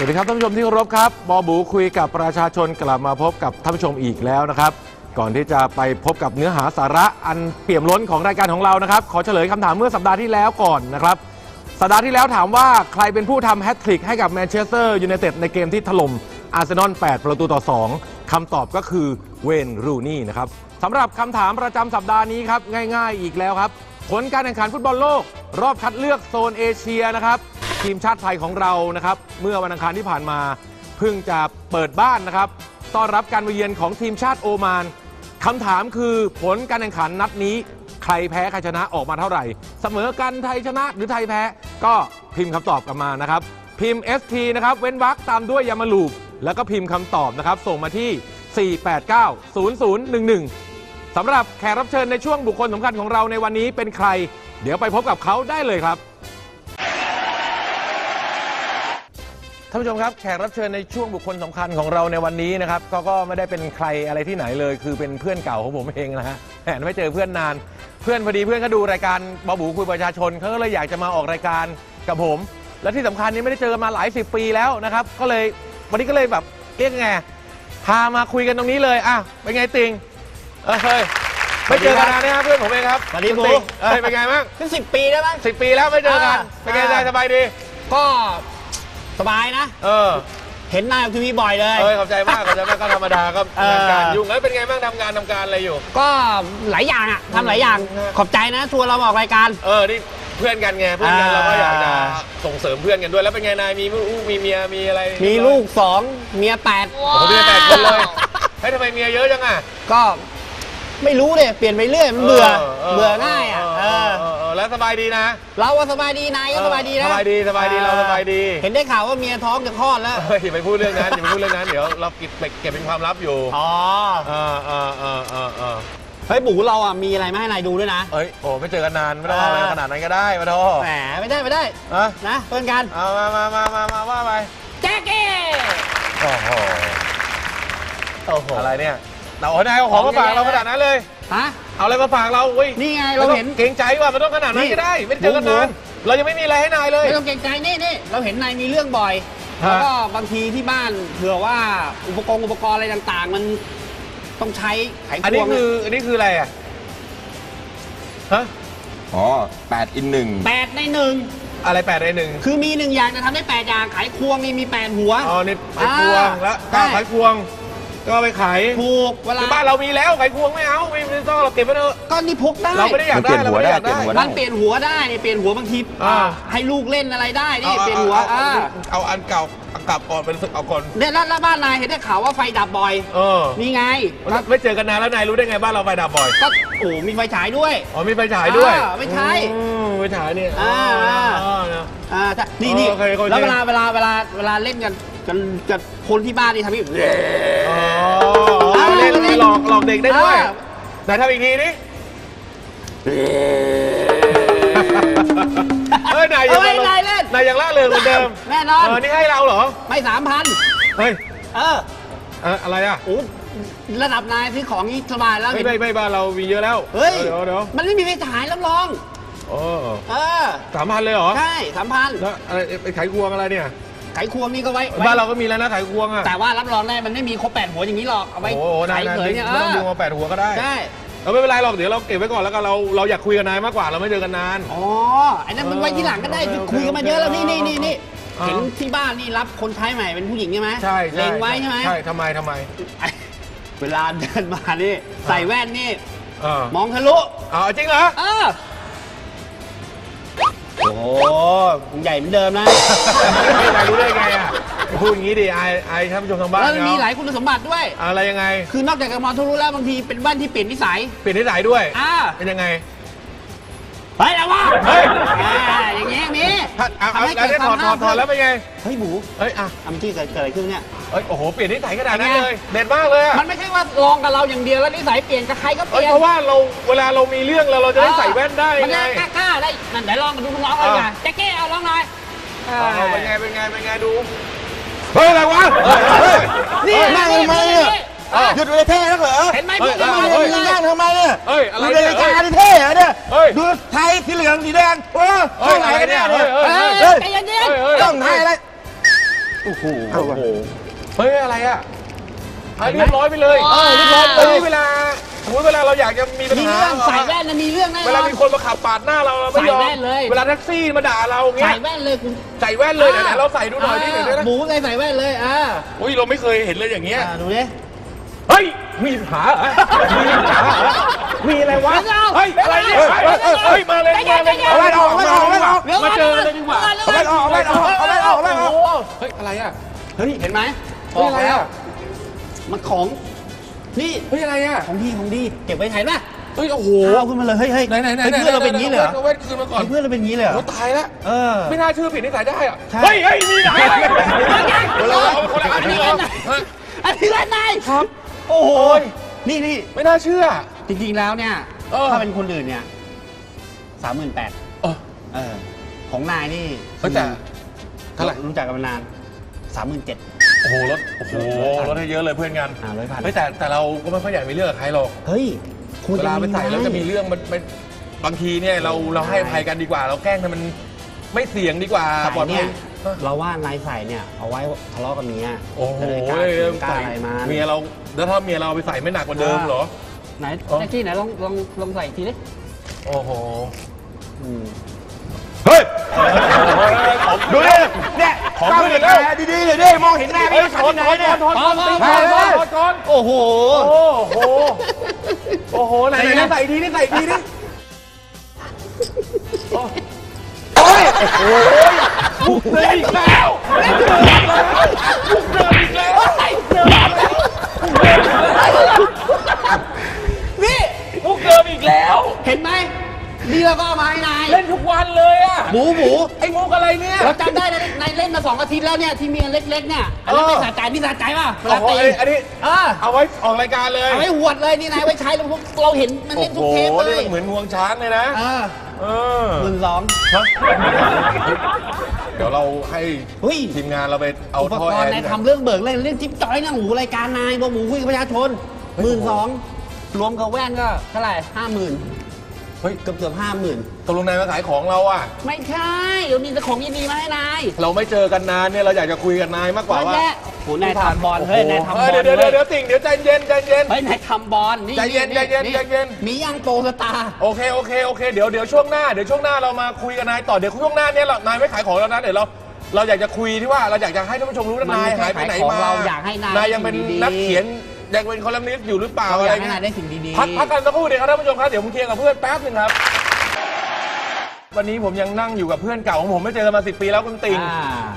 สวัสดีครับท่านผู้ชมที่เคารพครับบอบูคุยกับประชาชนกลับมาพบกับท่านผู้ชมอีกแล้วนะครับ ก่อนที่จะไปพบกับเนื้อหาสาระอันเปี่ยมล้นของรายการของเรานะครับ ขอเฉลยคำถามเมื่อสัปดาห์ที่แล้วก่อนนะครับ สัปดาห์ที่แล้วถามว่าใครเป็นผู้ทำแฮตทริกให้กับแมนเชสเตอร์ยูไนเต็ดในเกมที่ถล่มอาร์เซนอล 8 ประตูต่อ 2คำตอบก็คือเวนรูนี่นะครับสำหรับคำถามประจำสัปดาห์นี้ครับง่าย ๆ อีกแล้วครับผลการแข่งขันฟุตบอลโลก รอบคัดเลือกโซนเอเชียนะครับ ทีมชาติไทยของเรานะครับ เมื่อวันอังคารที่ผ่านมาเพิ่งจะเปิดบ้านนะครับต้อนรับการมาเยือนของทีมชาติโอมานคำถามคือผลการแข่งขันนัดนี้ ใครแพ้ใครชนะออกมาเท่าไหร่ เสมอกันไทยชนะหรือไทยแพ้ ก็พิมพ์คำตอบกันมานะครับ พิมพ์ ST นะครับเว้นวรรคตามด้วยยามาลูปแล้วก็พิมพ์คำตอบนะครับ ส่งมาที่ 4890011สำหรับแขกรับเชิญในช่วงบุคคลสำคัญของเราในวันนี้เป็นใคร เดี๋ยวไปพบกับเขาได้เลยครับ ท่านผู้ชมครับแขกรับเชิญในช่วงบุคคลสำคัญของเราในวันนี้นะครับก็ก็ไม่ได้เป็นใครอะไรที่ไหนเลย คือเป็นเพื่อนเก่าของผมเองนะฮะแหมไม่เจอเพื่อนนาน เพื่อนพอดีเพื่อนเขาดูรายการบอบูคุยประชาชนเขาก็เลยอยากจะมาออกรายการกับผม และที่สำคัญนี้ไม่ได้เจอกันมาหลายสิบปีแล้วนะครับ ก็เลยวันนี้ก็เลยแบบเรียกไงพามาคุยกันตรงนี้เลยอะเป็นไงติงเออเฮ้ยไม่เจอกันนานนะครับเพื่อนผมเองครับสวัสดีคุณติงหมูเอ้ยเป็นไงบ้างถึงสิบปีได้ไหมสิบปีแล้วไม่เจอกันอ่าเป็นไงอ่าสบายดี ก็ สบายนะ เออเห็นหน้าทีวีบ่อยเลย เอ้ยขอบใจมากขอบใจมากก็ธรรมดาก็เออ งานการยุ่งแล้วเป็นไงบ้างทำงานทำการอะไรอยู่ ก็หลายอย่างอะทำหลายอย่างอืมขอบใจนะชวนเรามาออกรายการ เออนี่เพื่อนกันไงเพื่อนกันอ่าเราก็อยากจะส่งเสริมเพื่อนกันด้วยแล้วเป็นไงนายมีลูกมีเมียมีอะไรมีลูกสองเมียแปดโอ้โหมีแปดคนเลยเฮ้ยทำไมเมียเยอะจังอะก็ ไม่รู้เลยเปลี่ยนไปเรื่อยมันเบื่อเบื่อง่ายอะเออเออเออแล้วสบายดีนะเราว่าสบายดีนายก็สบายดีนะสบายดีสบายดีเราสบายดี เห็นได้ข่าวว่าเมียท้องจะคลอดแล้วเฮ้ยอย่าไปพูดเรื่องนั้นอย่าไปพูดเรื่องนั้นเดี๋ยวเราเก็บเก็บเป็นความลับอยู่อ๋อเออเออเออเออเออเฮ้ยบูเราอะมีอะไรมาให้นายดูด้วยนะเอ้ยโอ้ไม่เจอกันนานไม่ต้องเอาอะไรขนาดนั้นก็ได้มาโทแหมไม่ได้ไม่ได้อะนะเพื่อนกันเอามามามามามาว่าไปแจ๊กเก้โอ้โหโอ้โหอะไรเนี่ย เราเอานายเอาของมาฝากเราขนาดนั้นเลย ฮะ เอาอะไรมาฝากเราเว้ยนี่ไงเราเห็น เกรงใจว่ามันต้องขนาดนั้นนี่ก็ได้ ไม่ได้เจอกันหมูนานเรายังไม่มีอะไรให้นายเลย ไม่ต้องเกรงใจนี่นี่เราเห็นนายมีเรื่องบ่อยฮะแล้วก็บางทีที่บ้านเผื่อว่าอุปกรณ์อุปกรณ์อะไรต่าง ๆ มันต้องใช้ไขควงอันนี้คืออันนี้คืออะไรอะ ฮะ อ๋อแปดอินหนึ่งแปดในหนึ่งอะไรแปดในหนึ่งคือมีหนึ่งอย่างจะทำได้แปดอย่างไขควงนี่มีแปดหัว อ๋อนี่ไขควงอ่าแล้วใช่ก็ไขควง ก็เอาไปขายถูกเวลา คือบ้านเรามีแล้วไขควงไม่เอาไม่ไม่ต้องเราเก็บไว้เถอะก็นี่พกได้ เราไม่ได้อยากได้เราไม่ได้อยากได้ มันเปลี่ยนหัวได้นี่เปลี่ยนหัวบางทีอ่า ให้ลูกเล่นอะไรได้นี่เปลี่ยนหัวเอาอ่าเอาเอาอันเก่าเอากลับก่อนเป็นเอาก่อนเนี่ยแล้วแล้วบ้านนายเห็นได้ข่าวว่าไฟดับบ่อย เออนี่ไงไม่เจอกันนานแล้วนายรู้ได้ไงบ้านเราไฟดับบ่อยก็โอ้มีไฟฉายด้วย อ๋อมีไฟฉายด้วยอ่าไม่ใช่อืมไฟฉายเนี่ยอ่า อ่าอ๋อนะ อ่าใช่นี่นี่โอเคโอเคแล้วเวลาเวลาเวลาเวลาเล่นกัน กันกับคนที่บ้านนี่ทำอย่างนี้อ๋ออ่าเล่นเล่นหลอกหลอกเด็กได้ด้วยอ่า ไหนทำอีกทีนี่เฮ้ยนายยัเอางไว้นายเล่น นายยังล่าเริงเหมือนเดิมแน่นอน เออนี่ให้เราเหรอ ไม่สามพันเฮ้ยเออเอ่ออะไรอะ โอ้ระดับนายซื้อของนี้สบายแล้วไม่ไม่ไม่บ้านเรามีเยอะแล้วเฮ้ยเดี๋ยวเดี๋ยวมันไม่มีไฟฉายรับรอง โอ้เออ สามพันเลยเหรอใช่สามพันแล้วอะไรไอ้ไขควงอะไรเนี่ย ไขควงนี่ก็ไว้ไว้บ้านเราก็มีแล้วนะไขควงอะแต่ว่ารับรองได้มันไม่มีครบแปดหัวอย่างนี้หรอกเอาไว้โอ้โหไขนายนายเผยเนี่ยไม่ต้องเอดูอมาแปดหัวก็ได้ใช่เราไม่เป็นไรหรอกเดี๋ยวเราเก็บไว้ก่อนแล้วกันเราเราอยากคุยกับนายมากกว่าเราไม่เจอกันนานอ๋อไอ้นั่นมันไว้ที่หลังก็ได้คุยกันมาเยอะแล้วนี่นี่นี่นี่อ่าเห็นที่บ้านนี่รับคนใช้ใหม่เป็นผู้หญิงใช่ไหมใช่ใช่เล็งไว้ใช่ไหมใช่ทำไมทำไมไอ้เวลาเดินมานี่ใส่แว่นนี่เออมองทะลุเอาจริงเหรอเออ โอ้โหใหญ่เหมือนเดิมนะนายรู้ได้ไงอะพูดอย่างนี้ดิอายอายท่านผู้ชมทางบ้านแล้วมันมีหเขาลายคุณสมบัติด้วย อะไรยังไง คือนอกจากจะมองทะลุแล้วบางทีเป็นแว่นที่เปลี่ยนนิสัย เปลี่ยนนิสัยด้วย อ่า เป็นยังไง เฮ้ยแล้ววะเฮ้ย อ่าอย่างเงี้ยมีถ้าเอาเอาทำให้แล้วเกิดได้ถอดคถวาอมดถอดแล้วเป็นไง เฮ้ยหมูเฮ้ยอะทำที่เกิดเกิดอะไรขึ้นเนี่ย เอ้ยโอ้โหเปลี่ยนนิสัยขนาดนั้นเป็นไงเลยเด็ดมากเลยอะมันไม่ใช่ว่าลองกับเราอย่างเดียวแล้วนิสัยเปลี่ยนกับใครก็เปเอ้ยลี่ยนเพราะว่าเราเวลาเรามีเรื่องเราเราจะได้ใส่แว่นได้มันไงได้กล้าๆได้นั่นไหนลองกันดูมึงร้องเลยไงอ่าแจ็คเก้เอาร้องหน่อยเอาเป็นไงเป็นไงเป็นไงดู เฮ้ยอะไรวะเฮ้ย นี่นั่งทำไมเนี่ยเออ หยุดเลยเท่นักเหรอเห็นไหมเฮ้พูยดกันมาเฮ้เลยยนั่งทำไมเนี่ยเฮ้ยอะไรดูในเนี่ยรายการนี่เท่เหรอเนี่ยเฮ้ยดูไทยสีเหลืองสีแดงโอ้เฮ้ยช่องไหนกันเนี่ยอะไรเนี่ยเนี่ยเฮ้ยเฮ้ยใจเย็นเฮ้ยเฮ้ยช่องไหนอะไรโอ้โหโอ้โหเฮ้ยอะไรอะให้เรียบร้อยไปเลยเออเรียบร้อยเฮ้ยเวลาสมมติเวลาเราอยากจะมีปัญมีหาเรื่องใส่แว่นนะมีเรื่องแน่นอนเวลามีคนมาขับปาดหน้าเราเราไม่ยอมใส่แว่นเลยเวลาแท็กซี่มาด่าเราเงี้ใส่ยแว่นเลยคุณใส่แว่นเลยไหนๆเราใส่ดูหน่อยดิไหนๆนะหมูใส่ใส่แว่นเลยอ่าอุ้ยเราไม่เคยเห็นเลยอย่างเงี้ยอ่าดูดิ เฮ้ย มีปัญหาเหรอมีปัญหาเหรอมีอะไรวะ เฮ้ย อะไรเนี่ยเฮ้ยเฮ้ยเฮ้ยมาเลยมาเลยเอาแว่นออกเอาแว่นออกเอาแว่นออกมาเจอกันเลยดีกว่าเอาแว่นออกเอาแว่นออกเอาแว่นออกเอาแว่นออกโอ้โหเฮ้ย อะไรอะ เฮ้ย เห็นไหมเฮ้ยอะไรอะ มันของ นี่ เฮ้ย อะไรอะ ของดี ของดี เก็บไว้ไหนป่ะเฮ้ย โอ้โหเอาขึ้นมาเลย เฮ้ยเฮ้ยไหนไหนไหนเฮ้ยเพื่อนเราเป็นอย่างนี้เลยเหรอเอาแว่นคืนมาก่อนเฮ้ยเพื่อนเราเป็นอย่างนี้เลยเหรอโอ้ตายแล้วเออ ไม่น่าเชื่อผิดนิสัยได้อะใช่เฮ้ยเฮ้ยมีไหนคนละเอาคนละอันนี้เหรอฮะอันนี้แว่นไหนครับ โอ้โหโอ้ยนี่นี่ไม่น่าเชื่อ จริงๆแล้วเนี่ย เออ ถ้าเป็นคนอื่นเนี่ยสามหมื่นแปดเออ เออ ของนายนี่เฮ้ยแต่เท่าไหร่ รู้จักกันมานานสามหมื่นเจ็ด โอ้โหรถโอ้โหรถให้เยอะเลยเพื่อนกันอ่าร้อยพัน เฮ้ยแต่แต่เราก็ไม่ค่อยอยากมีเรื่องกับใครหรอกเฮ้ยคุณเวลาไปใส่แล้วจะมีเรื่องมันมันบางทีเนี่ยเราเราให้อภัยกันดีกว่า เราแกล้งให้มันไม่เสี่ยงดีกว่าปลอดภัเนี่ยย เราว่านายใส่เนี่ยเอาไว้ทะเลาะกับเมียโอ้โหจะได้กล้ากินกล้าอะไรมาเมียเราแล้วถ้าเมียเราเอาไปใส่ไม่หนักกว่าเดิมเหรอ ไหนอ๋อแท็กซี่ไหนลองลองลองใส่อีกทีดิโอ้โหอืมเฮ้ย ดูดิเนี่ยของตั้งขึ้นอีเลยกแล้วดีๆเลยดิมองเห็นหน้าไม่เอ้ยชัถดอนไหนถอนเนี่ยถอนถอนถอนถอนถอนถอนโอ้โห โอ้โห โอ้โห ไหนไหนใส่อีกทีนี่ใส่ อีกทีนี่โอ้ยบุกเดินอีกแล้วบุกเดินอีกแล้วบุกเดินอีกแล้วนี่บุกเดินอีกแล้ว เห็นไหม นี่เราก็เอามาให้นายเล่นทุกวันเลยอะหมูหมูไอ้มุกอะไรเนี่ย เราจำได้นะนายเล่นมาสองอาทิตย์แล้วเนี่ยที่เมียเล็กๆเนี่ยอันนั้นเออไม่สะใจนี่สะใจป่ะเวโอ้ลาโหตีอันนี้ เออเอาไว้ออกรายการเลยเอาไว้หวดเลยนี่นายไว้ใช้เราเราเห็นมันโอ้เล่นโหทุกเทปเลนี่ยมันเหมือนงวงช้างเลยนะ เออเออหมื่นสองฮะเดี๋ยวเราให้เฮ้ย ทีมงานเราไปเอาอุปท่อกแอรณ์ร์นายดีกว่าทำเรื่องเบิกเล่นเรื่องจิ๊บจ้อยนะหมูรายการนายบอกหมูคุยกับประชาชนหมื่นสองรวมกับแว่นก็เท่าไหร่ห้าหมื่น เฮ้ยเกือบเกือบห้าหมื่นตกลงนายมาขายของเราอะ ไม่ใช่เดี๋ยวมีแต่ของดีๆมาให้นายเราไม่เจอกันนานเนี่ยเราอยากจะคุยกับนายมากกว่าว่าแย่โหนายทำบอลเฮ้ยนายทำบอลเดี๋ยวเดี๋ยวเดี๋ยวเดี๋ยวติ่งเดี๋ยวใจเย็นใจเย็น เฮ้ยนายทำบอลนี่ใจเย็นใจเย็นใจเย็น มียังโปรสตาร์โอเคโอเคโอเคเดี๋ยวเดี๋ยวช่วงหน้าเดี๋ยวช่วงหน้าเรามาคุยกับนายต่อเดี๋ยวช่วงหน้าเนี่ยเรานายไม่ขายของแล้วนะเดี๋ยวเรา เราอยากจะคุยที่ว่าเราอยากจะให้ท่านผู้ชมรู้ว่านายหายไปไหนมาเราอยากให้นายนายยังเป็นนักเขียน ยังเป็นคอลัมนิสต์อยู่หรือเปล่าเราอะอไรยากให้เงี้นายยได้สิ่งดีๆ พักพักกันสักครู่เดียวครับท่านผู้ชมครับเดี๋ยวผมเคลียร์กับเพื่อนแป๊บหนึ่งครับ วันนี้ผมยังนั่งอยู่กับเพื่อนเก่าของผมไม่เจอกันมาสิปีแล้วคุณติ่ง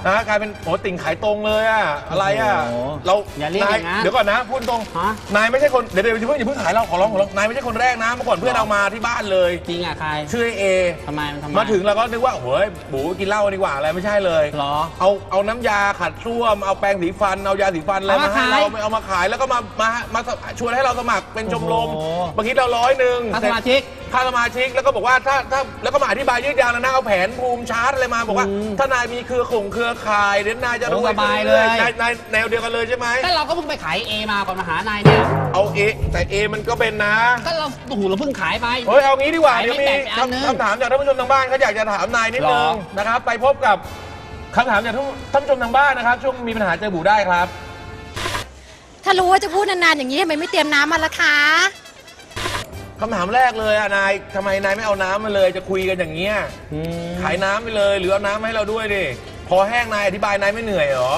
อ่านะกลายเป็นโอ้ติ่งขายตรงเลยอะอะไรอะโอ้โหเราอย่าเรียกนาอย่างนั้นเดี๋ยวก่อนนะพูดตรงฮะ นายไม่ใช่คนเดี๋ยวเดี๋ยวอย่าเพิ่งอย่าเพิ่งขายเราขอร้องขอร้องนายไม่ใช่คนแรกนะเมื่อก่อนเพื่อนเอามาที่บ้านเลย จริงอะใครชื่อไอ้เอ ทำไมมันทำไมมาถึงเราก็นึกว่าโอ้ยบูกินเหล้าดีกว่าอะไรไม่ใช่เลย เหรอ เอาเอาน้ำยาขัดส้วม เอาแปรงสีฟัน เอายาสีฟันอะไรเอามามาให้ขายเราเอามาขายแล้วก็มามามาชวนให้เราสมัครเป็นชมรมโอ้โห บางทีเราร้อยหนึ่งถ้าสมาชิก ค่าสมาชิกแล้วก็บอกว่าถ้าถ้าแล้วก็มาอธิบายยืดยาวแล้วนะเอาแผนภูมิชาร์ตอะไรมาบอกว่าอืมถ้านายมีเครือข่งเครือข่ายเดี๋ยวนายจะรวยโอ้สบายเลย นายนายแนวเดียวกันเลยใช่ไหมก็เราก็เพิ่งไปขายเอมาก่อนมาหานายเนี่ยเอาเอแต่เอมันก็เป็นนะ ก็เราโอ้โหเราเพิ่งขายไป เฮ้ยเอางี้ดีกว่าขายเดี๋ยวไม่มีแตกไปอันนึงคำคำถามจากท่านผู้ชมทางบ้านเขาอยากจะถามนายนิดหรนึองนะครับ ไปพบกับคำถามจากท่านผู้ชมทางบ้านนะครับ ช่วงมีปัญหาเจอบูได้ครับ ถ้ารู้ว่าจะพูดนานๆอย่างนี้ทำไมไม่เตรียมน้ำมาล่ะคะ คำถามแรกเลยอะนายทำไมนายไม่เอาน้ำมาเลยจะคุยกันอย่างเงี้ยอืมขายน้ำไปเลยหรือเอาน้ำมาให้เราด้วยดิพอแห้งนายอธิบายนายไม่เหนื่อยเหรอ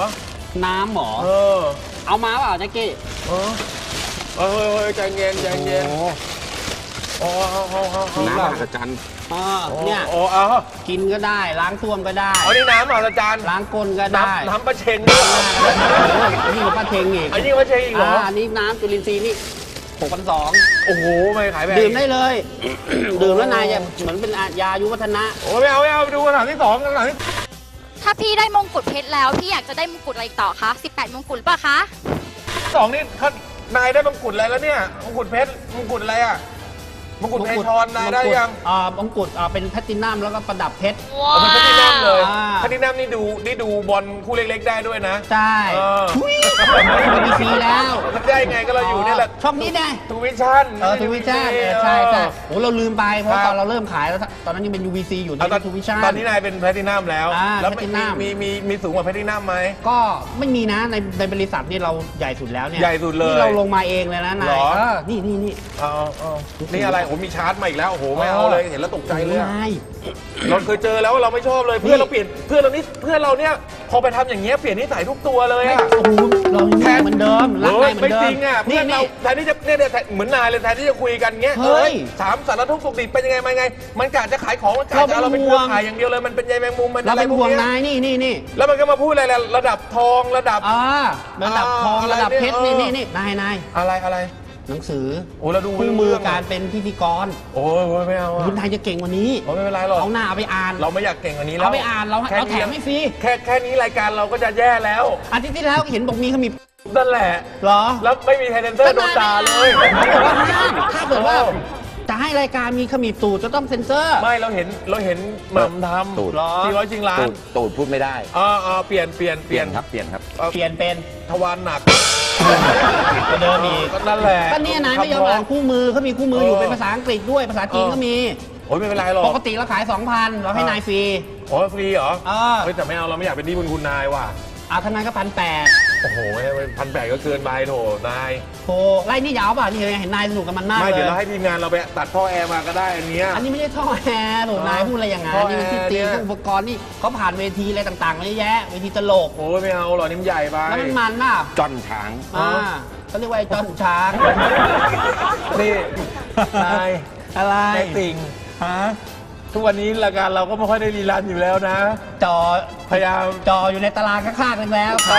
น้ำหมอ เออเอามาเปล่าแจ็คกี้เออเออเฮ้ยเฮ้ยใจเย็นใจเย็นโอ้เอาเอาเอาเอาน้ำเอามหัศจรรย์อ่าเนี่ยโอ้เอากินก็ได้ล้างส้วมก็ได้เอานี่น้ำมหาจารย์ล้างก้นก็ได้น้ำน้ำปลาเชงล้างหน้าก็ได้นี่กับป้าเทงอีกอันนี้ปลาเชงอีกเหรออ่านี่น้ำจุลินทรีย์นี่หกพันสอง โอ้โหไม่ขายแบบดื่มได้เลย ดื่มแล้วนายจะเหมือนเป็นยาอายุวัฒนะ โอ้ไม่เอาไม่เอาไปดูคำถามที่สองคำถามที่ถ้าพี่ได้มงกุฎเพชรแล้ว พี่อยากจะได้มงกุฎอะไรอีกต่อคะ18 มงกุฎหรือเปล่าคะสองนี่เขานายได้มงกุฎอะไรแล้วเนี่ยมงกุฎเพชรมงกุฎอะไรอะ มงกุฎเพชรนายได้ยัง อ่ามงกุฎอ่าเป็นแพลตตินัมแล้วก็ประดับเพชร เอาเป็นแพทินัมเลยอ่า แพทินัมนี่ดูนี่ดูบอลคู่เล็กๆได้ด้วยนะ ใช่เออ ทุยมันมีฟรีแล้วมันได้ไงก็เราอยู่เนี่ยแหละช่องนี้ไงทูวิชั่น เออทูวิชั่นใช่ใช่โอ้เราลืมไปเพราะครับ ตอนเราเริ่มขายแล้วตอนนั้นยังเป็น UVC อยู่เอานี่ตอนทูวิชั่น ตอนนี้นายเป็นแพทินัมแล้ว อ่าแล้วมี Platinum มีมีมีสูงกว่าแพทินัมไหม ก็ไม่มีนะในในบริษัทนี่เราใหญ่สุดแล้วเนี่ยใหญ่สุดเลยนี่เราลงมาเองเลยนะนาเหรยอ เออนี่นี่นี่เอาเอานี่อะไรโอ้มีชาร์จมาอีกแล้วโอ้โหไม่เอาเลยเห็นแล้วตกใจเลยอะนายเราเคยเจอแล้วเราไม่ชอบเลยเพื่อนเราเปลี่ยนเพื่อนเรานี่เพื่อนเราเนี่ยพอไปทำอย่างเงี้ยเปลี่ยนนิสัยทุกตัวเลยไม่อะ โอ้โหเรายังแทน เหมือนเดิมรักเฮ้นายยเหมือไม่นเดิมจริงอะเพื่อนเรานี่ แทนที่จะเนี่ยเนี่ยเหมือนนายเลยแทนที่จะคุยกันเงี้ยเฮ้ยถามสารทุกข์สุขดิบเป็นยังไงมาไง มันกะจะขายของมันกะจะเอาเราเป็นเครือข่ายอย่างเดียวเลยมันเป็นใยแมงมุมมันเราอะไรเป็นพวกห่วงเนี้ยนายนี่นี่นี่แล้วมันก็มาพูดอะไรล่ะระดับทองระดับ อ่าระดับทองอ่าระดับเพชรอะไรนี่เนี่ย นี่นี่นายนายอะไรอะไร หนังสือโอ้เราดูคู่มือการเป็นพิธีกรโอ้ยโอ้ยไม่เอาอะคุณนายจะเก่งกว่านี้โอ้ยไม่เป็นไรหรอกเอาหน้าเอาไปอ่าน เราไม่อยากเก่งกว่านี้แล้วเอาไปอ่านเราค่เราแถมให้ฟรีแค่แค่นี้รายการเราก็จะแย่แล้วอาทิตย์ที่แล้วเห็นบอกมีเขามีนั่นแหละเหรอแล้วไม่มีไทเทนเซอร์โดนด่าเลยเขาบอกว่าห้ามถ้าเกิดว่าจะให้รายการมีขมิบตูดจะต้องเซ็นเซอร์ ไม่เราเห็นเราเห็นหม่ำทตูดำสี่ร้อยชิงล้านตูดตูดพูดไม่ได้อ่าอ่าเปลี่ยนเปลี่ยนเปลี่ยนครับเปลี่ยนครับอ่อเปลี่ยนเป็นทวารหนัก กว่าเดิมอีกก็นั่นแหละก็เนี่ยนายไม่ยอมอ่านคู่มือเขามีคู่มืออยู่เป็นภาษาอังกฤษด้วยภาษาจีนก็มีโอ้ยไม่เป็นไรหรอกปกติเราขาย 2,000เราให้นายฟรีโอ้ยฟรีเหรอเออเฮ้ยแต่ไม่เอาเราไม่อยากเป็นหนี้บุญคุณนายว่ะเอาทนายก็พันแปดโอ้โหพันแปดก็เกินไปโถนายโธ่ไล่นี่ยาวป่ะนี่เห็นนายสนุกกับมันมากไม่เลเดี๋ยยวเราให้ทีมงานเราไปตัดท่อแอร์มาก็ได้อันเนี้ยอันนี้ไม่ใช่ท่อแอร์โถนายพูดอะไรอย่างงั้นท่อนี่มันที่ตีแอร์เนี่ยอุปกรณ์นี่เขาผ่านเวทีอะไรต่างๆมาเยอะแยะเวทีตลกโอ้ยไม่เอาหรอกนี่มันใหญ่ไปแล้วมันมันป่ะจอนช้างอ่าเขาเรียกว่าไอ้จอนช้างนี่นายอะไรนายติ่งฮะ ทุกวันนี้รายการเราก็ไม่ค่อยได้รีรันอยู่แล้วนะ จอพยายามจออยู่ในตารางข้างๆกันแล้วพ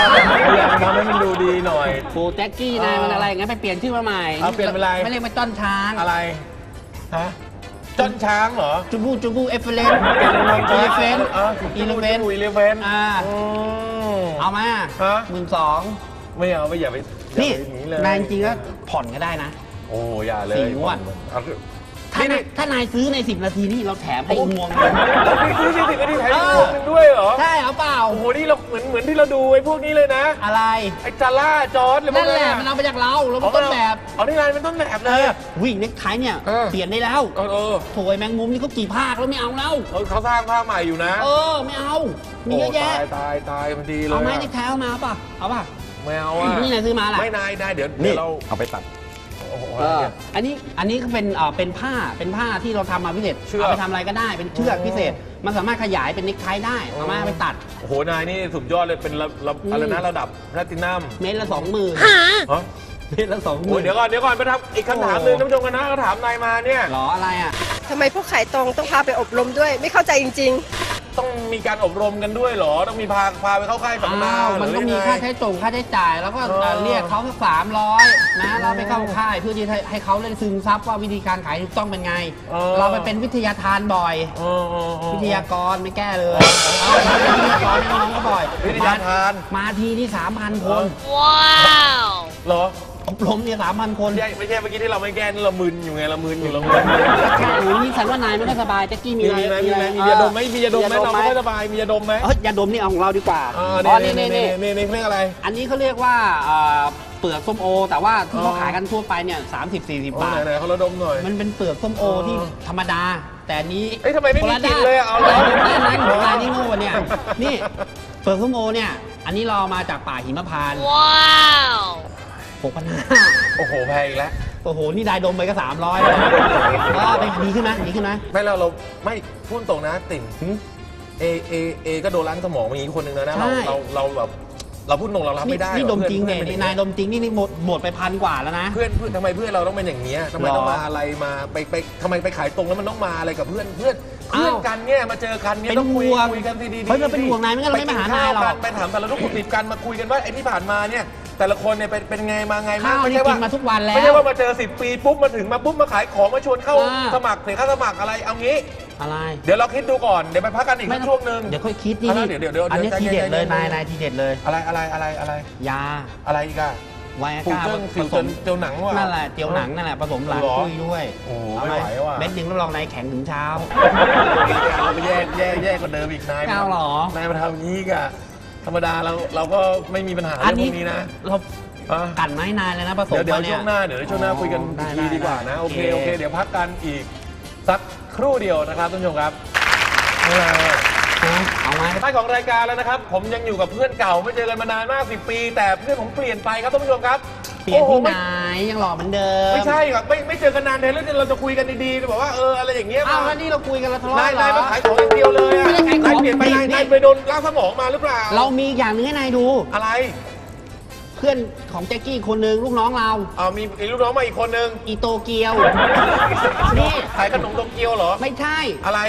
ยายามทำให้มันดูดีหน่อยโอ้แจ็คกี้นายมันอะไรอย่างงั้นไปเปลี่ยนชื่อมาใหม่เอาเปลี่ยนเป็นอะไร ไม่เรียกว่าจอนช้างอะไรฮะจอนช้างเหรอจูบูจูบูเอฟเฟลนอีเลเฟนอีเลเฟนอีเลเฟนอ่าเอามาฮะหมื่นสองไม่เอาไม่อย่าไปอย่านี่ไปหนีเลยนายจริงๆก็ผ่อนก็ได้นะ โอ้อย่าเลยสี่งวดเอา ถ้านี่นายถ้านายซื้อใน 10 นาทีนี่เราแถมให้อีกงวงพี่ซื้อสิสิบนาทีแถมอีกเออพวงหนึงด้วยเหรอ ใช่เอาเปล่า โอ้โห นี่เราเหมือนเหมือนที่เราดูไอ้พวกนี้เลยนะ อะไร ไอ้จาร่าจอร์ดอะไรพวนั่กนแหละอะมันเอาไปจากเราเราเป็นต้นแบบเอานี่ไงเป็นต้นแบบเลยอะวิ่งเน็กไทเนี่ยเออ เปลี่ยนได้แล้วเออเออโถยแมงมุมนี่เขากี่ภาคแล้วไม่เอาแล้วเออเขาสร้างภาพใหม่อยู่นะเออไม่เอา มีเยอะแยะ โตายตายตายมันดีเลยเอาไหมอะเน็กไทเอามาป่ะ เอาป่ะ ไม่เอาอะนี่นายซื้อมาล่ะไม่นายนายเดี๋ยวนี่เดี๋ยวเราเอาไปตัดโอ้โหเอออันนี้อันนี้ก็เป็นเอ่อเป็นผ้าเป็นผ้าที่เราทำมาพิเศษเชือก เอาไปทำอะไรก็ได้เป็นเชือกอ๋อพิเศษ มันสามารถขยายเป็นเน็กไทได้เอามาไปตัด โอ้โห นายนี่สุดยอดเลยเป็นระระอืมอะไรนะระดับแพลตินัมเมตรละสองหมื่นฮะเมตรละสองหโอ้มื่ยนเดี๋ยวก่อนเดี๋ยวก่อนไปทำอีกคำถามหนึ่งโอ้ท่านผู้ชมกันนะเขาถามนายมาเนี่ย หรออะไรอะ ทำไมพวกขายตรงต้องพาไปอบรมด้วย ไม่เข้าใจจริง ต้องมีการอบรมกันด้วยเหรอ ต้องมีพาพาไปเข้าค่ายสัมมนาอ้าวหมันรืต้องมียังไงค่าใช้จ่งค่าใช้จ่าย แล้วก็เออเรียกเขาสักสามร้อยนะเราไปเข้าค่ายเพื่อที่ให้ให้เขาได้ซึมซับว่าวิธีการขายถูกต้องเป็นไง เออ เราไปเป็นวิทยาทานบ่อย เออเออเออ วิทยากรไม่แก้เลยเอาเราเป็นวิทยากรให้น้องก็บ่อยวิทยาทาน มาทีนี่สามพันคน ว้าว เหรอ อบรมเนี่ยสามพันคนไม่ใช่ไม่ใช่เมื่อกี้ที่เราไม่แก้นี่เรามึนอยู่ไงเรามึนอยู่เรามึนแค่หนูนี่ฉันว่านายไม่ค่อยสบายแจ็กกี้มีมีอะไรมีไหมมีไหมมีเออยาดมไหมมียาดมไหมยเราไม่ค่อยสบายมียาดมไหมเอ้ยยาดมนี่เอาของเราดีกว่าอ่าอ๋อนี่นี่นี่นี่นี่นี่นี่นี่เรียกอะไร อันนี้เขาเรียกว่าเอ่อเปลือกส้มโอ แต่ว่าที่เขาอ๋อขายกันทั่วไปเนี่ยสามสิบสี่สิบโอ้บาไหนทไหนเขาระดมหน่อยมันเป็นเปลือกส้มโออ๋อที่ธรรมดา แต่อันนี้เอ้ยทำไมไม่มีคนละกลิ่นด้านเลยอะเอาเหรอด้านนั้นอ๋อด้านนี้โง่เนี่ยนี่เปลือกส้มโอเนี่ยอันนี้เราเอามาจากป่าหิมพานต์ว้าว หกพันห้าโอ้โหแพงอีกแล้ว โอ้โห นี่ได้ดมไปก็สามร้อยแล้วเออเป็นดีขึ้นไหมดีขึ้นไหมไม่เราเราไม่พูดตรงนะติ่งหึเอเอเอก็โดนล้างสมองมาอย่างนี้คนหนึ่งแล้วนะใช่เราเราเราแบบเราพูดตรงเรารับไม่ได้นี่หดอมพื่อจริงเนี่ยพื่อนี่นายดมจริงนี่นี่หมดหมดไปพันกว่าแล้วนะเพื่อนเพื่อนทำไมเพื่อนเราต้องเป็นอย่างเงี้ยทำไมหรอต้องมาอะไรมาไปไปทำไมไปขายตรงแล้วมันต้องมาอะไรกับเพื่อนเพื่อนเพื่อนอ้าวกันเนี่ยมาเจอกันเนี่ยเป็นต้องคุยห่วงคุยกันดีๆเฮ้ยเราเป็นห่วงนายไม่งั้นเราไม่มาหานายหรอกไปนข้วไปถามสารทุกข์สุขดิบกันมาคุยกันว่าไอ้ที่ผ่านมาเนี่ย แต่ละคนเนี่ยเป็นเป็นไงมาไงข้าวไม่นี่ใช่กิว่านมาทุกวันแล้วไม่ใช่ว่ามาเจอ 10 ปีปุ๊บมาถึงมาปุ๊บมาขายของมาชวนเข้าอ่า สมัครเสียค่าสมัครอะไรเอางี้ อะไร เดี๋ยวเราคิดดูก่อนเดี๋ยวไปพักกันอีกสักช่วงหนึ่ง เดี๋ยวค่อยคิดนี่เอาละเดี๋ยวเดี๋ยวเดี๋ยวอันนี้ใจทีเย็นเด็ดเลยใจเย็น นายนายทีเด็ดเลย อะไรอะไรอะไรอะไรยาอะไรอีกอะไวอาผูกก้าเครื่องผฟิวสจมนเจียวหนังว่ะ นั่นแหละเจียวหนังนั่นแหละผสมหลานเหรอคุยด้วยโอ้โหเอาไม่ไหวว่ะ เม็ดหนึ่งรับรองนายแข็งถึงเช้า เราไปแย่แย่แย่กว่าเดิมอีกนายไม่เอาหรอ นายมาทำอย่างนี้กะ ธรรมดาเราเราก็ไม่มีปัญหาอันเรื่องพนี้วกนี้นะเราอะกันไม้นายเลยนะผสมเดี๋ยวเดี๋ยวมานี่ช่วงหน้าเดี๋ยวช่วงหน้าคุยกันได้ทีได้ดีกว่านะได้โอเคโอโอเคเค เดี๋ยวพักกันอีกสักครู่เดียวนะครับท่านผู้ชมครับเอาล่ะเอาไหม ท้ายของรายการแล้วนะครับ ผมยังอยู่กับเพื่อนเก่าไม่เจอกันมานานมาก 10 ปี แต่เพื่อนผมเปลี่ยนไปครับท่านผู้ชมครับเปลี่ยนโอ้โหที่ไม่ไหนยังหล่อเหมือนเดิมไม่ใช่ครับไม่ไม่เจอกันนานแทนแล้วเราจะคุยกันดีๆแบบว่าเอออะไรอย่างเงี้ยอ้าวแล้วนี่เราคุยกันแล้วทะเลาะนายเหรนายอมาขายของอย่างเดียวเลยอะไม่ได้ขายของ นายเปลี่ยนไปนี่นายนี่นายไปโดนล้างสมองมาหรือเปล่าเรามีอีกอย่างหนึงให้นายดู อะไรเพื่อนของแจ็คกี้คนหนึ่งลูกน้องเราเอามีมีลูกน้องมาอีกคนนึงอีโตเกียวนี่ขายขนมโตเกียวเหรอไม่ใช่ อะไร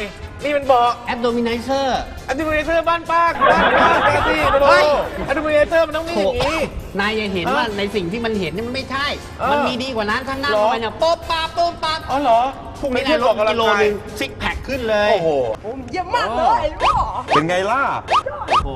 นี่มันเบาะแอปโดมินเซอร์อะดูมิเนเซอร์บ้านป้าบ้านป้าแกซี่โดโดเฮ้ยอะดูมิเนเซอร์มันต้องนี่อย่างนี้ นายจะเห็นเออว่าในสิ่งที่มันเห็นนี่มันไม่ใช่ เออมันมีดีกว่านั้นถ้านั่งเหรอ เข้าไปเนี่ยโป๊บปาโป๊บปาอ๋อเหรอพรุ่งนี้นี่เพื่อนนายลบอกดกำลังกิโลกายหนึงซิกแพคขึ้นเลยโอ้โห เยี่ยมมากเลยลูกเป็นไงล่ะโอ้โห